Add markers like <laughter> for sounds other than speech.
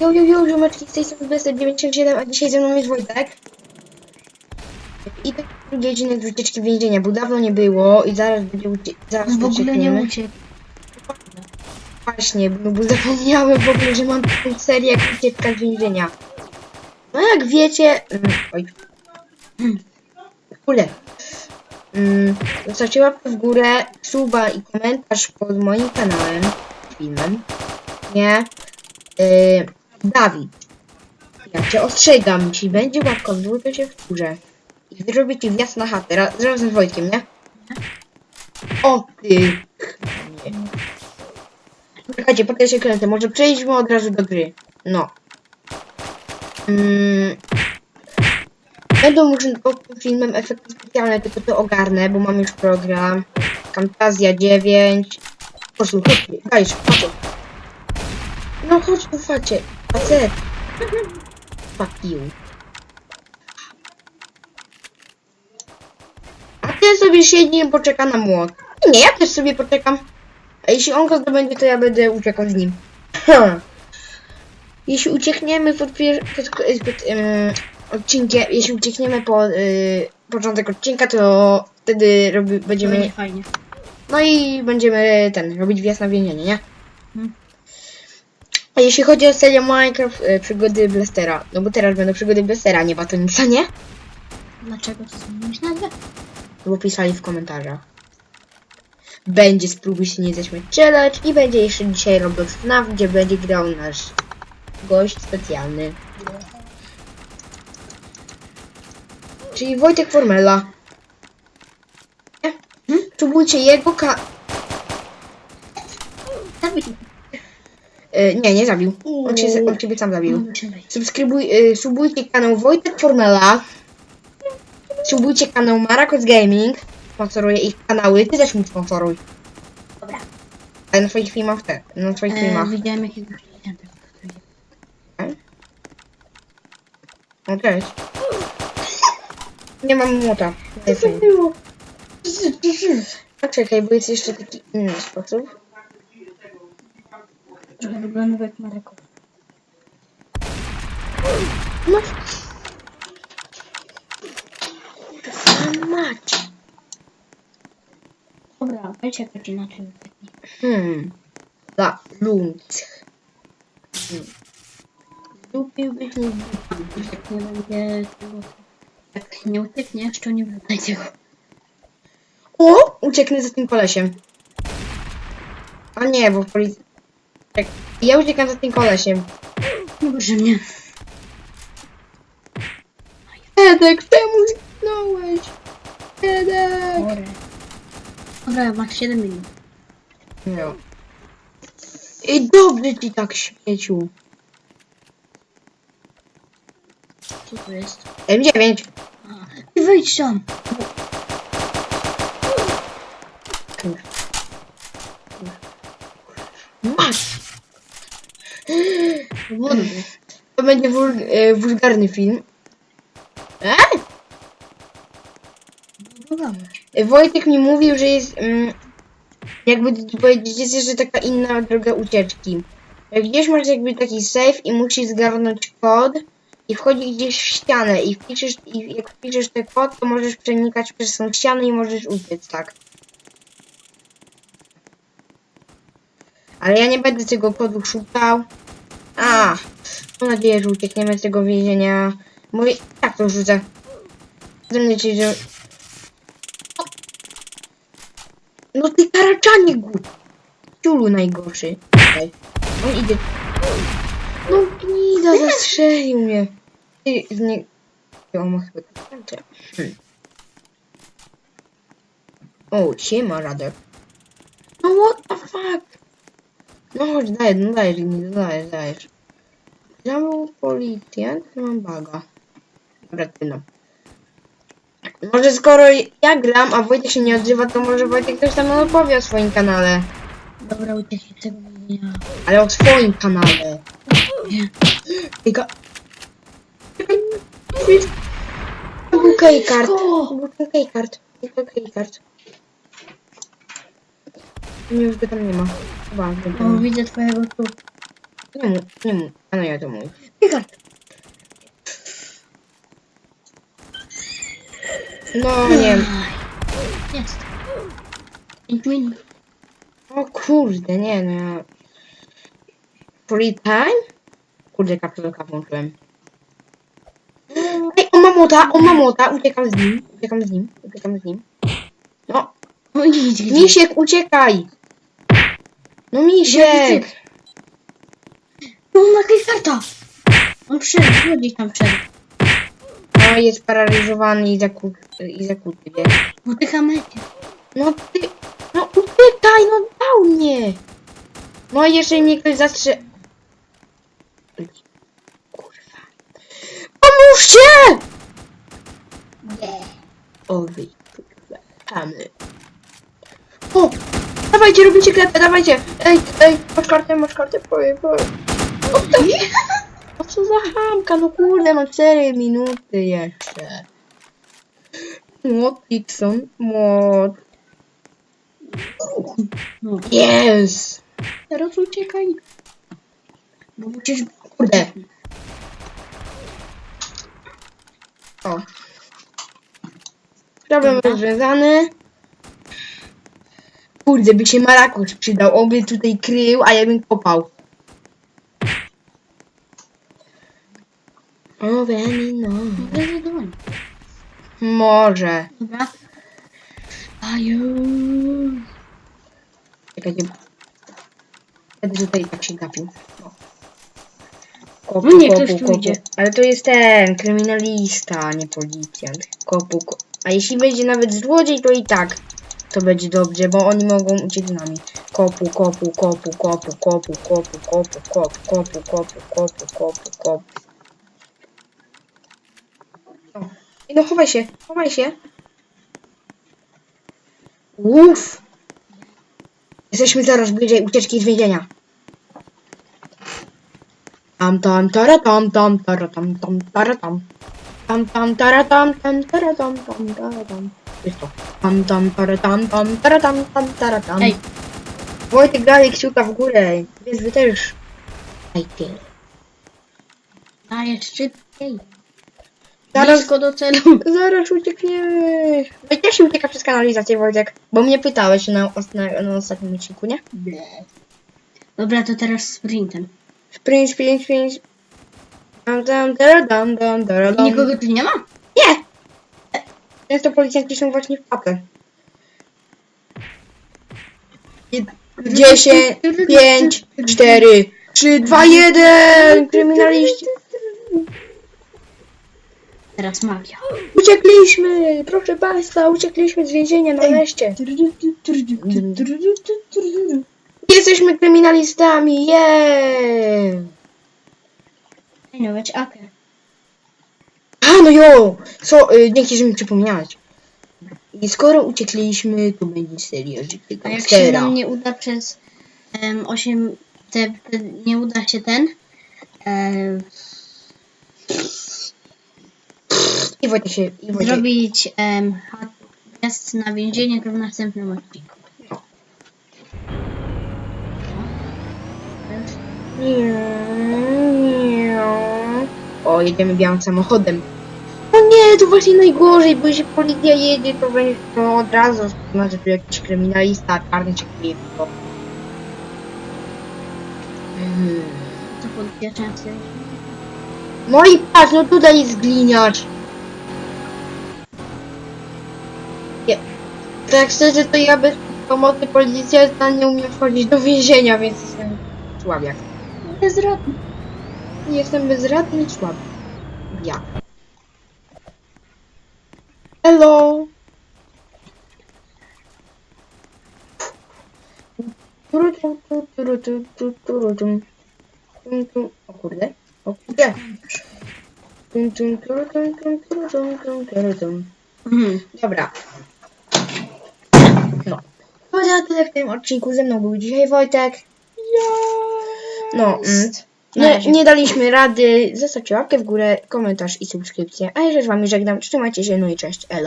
Jo, jo, jo, ziomeczki, z tej strony 297, a dzisiaj ze mną jest Wojtek. I tak drugi odcinek z ucieczki więzienia, bo dawno nie było i zaraz będzie ucie... zaraz No w ogóle nie uciekniemy. uciekł. Właśnie. No bo <laughs> zapomniałem w ogóle, że mam taką serię jak ucieczka z więzienia. No jak wiecie... Mm, oj. <clears throat> Mm. Kurde. Mm, zostawcie łapkę w górę, suba i komentarz pod moim kanałem, filmem. Nie. Yy, Dawid. Ja cię ostrzegam, jeśli będzie dół, to się wkurzę. I zrobię ci wjazd na chatę, ra- razem z Wojtkiem, nie? O ty! Czekajcie, po się kręcę, może przejdźmy od razu do gry. No. Mm. Będą już pod filmem efekty specjalne, tylko to ogarnę, bo mam już program. Camtasia 9. Posłuchaj, dajesz, patrz. No chodź tu, facie. Facet. Fuck you. A ty sobie siedzi i poczeka na młot. Nie, ja też sobie poczekam. A jeśli on go zdobędzie, to ja będę uciekał z nim. Hmm. Jeśli uciekniemy pod, pier- pod, pod em, odcinkiem, jeśli uciekniemy po y, początek odcinka, to wtedy robi, Będzie będziemy, fajnie. no i będziemy ten, robić wjazd na więzienie, nie? Mhm. A jeśli chodzi o serię Minecraft, y, przygody Blastera, no bo teraz będą przygody Blastera, nie Batonica, nie? Dlaczego to zmieniłeś nazwę? Bo pisali w komentarzach. Będzie spróbuj się nie zaśmiać challenge i będzie jeszcze dzisiaj Roblox FNAF, gdzie będzie grał nasz gość specjalny. Czyli Wojtek Formella. Nie? Hmm? Subujcie jego ka... Dawid. Y, nie, nie zabił. On, się, on ciebie sam zabił. No. Subskrybuj, y, subujcie kanał Wojtek Formela. Subujcie kanał Marakos Gaming. Sponsoruję ich kanały. Ty też mi sponsoruj. Dobra. Ale na twoich filmach te. Na twoich E, filmach. widziałem jakiegoś klienta. No cześć. Nie mam młota. Co to było? A czekaj, bo jest jeszcze taki inny sposób. Trochę wygląda jak Mareko. No. Mać. Dobra, weź jakoś inaczej. ucieknij. Hmm. Za lunc. Hmm. Lubiłbyś mi Jak nie będzie tego... Jak nie uciekniesz, to nie wrzucaj tego. O! Ucieknę za tym kolesiem. A nie, bo policja... Tak. Ja uciekam za tym kolesiem. Proszę mnie. Edek, czemu zginąłeś? Edek! Dobra. Masz 7 minut. No. I dobrze ci tak świecił. Co to jest? M9. A, Ty wyjdź tam. Masz! Wody. To będzie wul, e, wulgarny film. E? E, Wojtek mi mówił, że jest. Mm, jakby to powiedzieć, jest jeszcze taka inna droga ucieczki. Jak gdzieś masz jakby taki safe i musisz zgarnąć kod i wchodzi gdzieś w ścianę i wpiszesz, i jak wpiszesz ten kod, to możesz przenikać przez tą ścianę i możesz uciec, tak. Ale ja nie będę tego kodu szukał. A, mam nadzieję, że uciekniemy z tego więzienia. Mój, jak to rzucę? Ze mnie ci, że... No ty karaczanie głupie. Ciulu najgorszy. Tutaj. On idzie. No gnida, zastrzelił mnie. Ty z nie... Ja ma chyba karaczę. Hmm. O, siema Radek. No what the fuck? No chodź, daj, no dajesz, nie dajesz, dajesz. Zabył policjant, mam baga. Dobra, ty no. Może skoro ja gram, a Wojtek się nie odzywa, to może Wojtek coś tam opowie o swoim kanale. Dobra, ucieknij z tego więzienia. Ale o swoim kanale. Nie. Tylko... To był keycard. Był keycard. To był keycard. Nie, już go tam nie ma. Chyba, O, widzę twojego tu. Nie mój. A no ja to mój. Picard. No nie. Jest. 5 minut. O kurde, nie no. ja- Free time? Kurde, kapsułka włączyłem. Ej, on ma młota, on ma młota, uciekam z nim, uciekam z nim, uciekam z nim. No, No idź, gdzie? misiek, uciekaj! No misiek! No na Cliffarta. On wszedł, złodziej tam wszedł. No jest paraliżowany i zakuty, i zakuty, wiesz? Po tych amecie. No ty, no uciekaj, no dał mnie! No i jeszcze mnie ktoś zastrze... Kurwa. Pomóżcie! Nie. O wy, kurwa, tamy. O! Dawajcie, robicie klatę, dawajcie! Ej, ej, masz kartę, masz kartę, poje, poje. O, co za hamka, no kurde, mam 4 minuty jeszcze. Młot, Dixon, młot. No, Yes! teraz uciekaj. Bo musisz... Kurde. O. Problem rozwiązany. Kurde, by się marakusz przydał. On by tutaj krył, a ja bym kopał. O, Benny, no. Może. Dobra. Aju. Czekajcie. Wtedy tutaj tak się gapił. Kopu, No nie, kopu, ktoś kopu. idzie. Ale to jest ten, kryminalista, nie policjant. Kopu, ko A jeśli będzie nawet złodziej, to i tak to będzie dobrze, bo oni mogą uciec nami. Kopu, kopu, kopu, kopu, kopu, kopu, kopu, kopu, kopu, kopu, kopu, kopu, kopu. I no chowaj się, chowaj się. Uff. Jesteśmy zaraz bliżej ucieczki z więzienia. Tam tam tara tam tam tara tam tam tara tam. Tam tam tara tam tam tara tam tam tara tam. Jest to. Tam tam tam tam tam tam tam. Ej. Wojtek dalej kciuka w górę. Więc wy też. A jeszcze tej. Zaraz, Blisko do celu. <laughs> zaraz uciekniemy. Jak się ucieka przez kanalizację Wojtek? Bo mnie pytałeś na, na, na ostatnim odcinku, nie? Dobra, to teraz sprintem. Sprint, sprint, sprint. Dam, dam, dam, dam, dam, dam. Nikogo tu nie ma? Często policjanci są właśnie w papę. 10, 5, 4, 3, 2, 1! Kryminaliści! Teraz magia. Uciekliśmy! Proszę Państwa, uciekliśmy z więzienia nareszcie. Jesteśmy kryminalistami! Yeah! Ej, no akę. A no jo! Co, y, dzięki, że mi przypomniałeś. I skoro uciekliśmy, to będzie seria życia A jak się gangstera. nam nie uda przez um, 8... Te, te, nie uda się ten... em, I Wojtek się... I Wojtek. zrobić um, test na więzienie, to w następnym odcinku. O, jedziemy białym samochodem. Nie, to właśnie najgorzej, bo jeśli policja jedzie, to będzie to od razu, znaczy tu jakiś kryminalista, czarny czy to- Mhm. To policja często. No i patrz, no tutaj jest gliniarz. Nie. Tak szczerze, to ja bez pomocy policjanta nie umiem wchodzić do więzienia, więc jestem słabiak. Bezrodny. Jestem bezradny i słaby. Ja. Hello. O kurde. O kurde. Mhm. Dobra. No. To na tyle w tym odcinku. Ze mną był dzisiaj Wojtek. No. Mm. Nie, nie daliśmy rady. Zostawcie łapkę w górę, komentarz i subskrypcję. A ja się z wami żegnam. Trzymajcie się, no i cześć. Elo.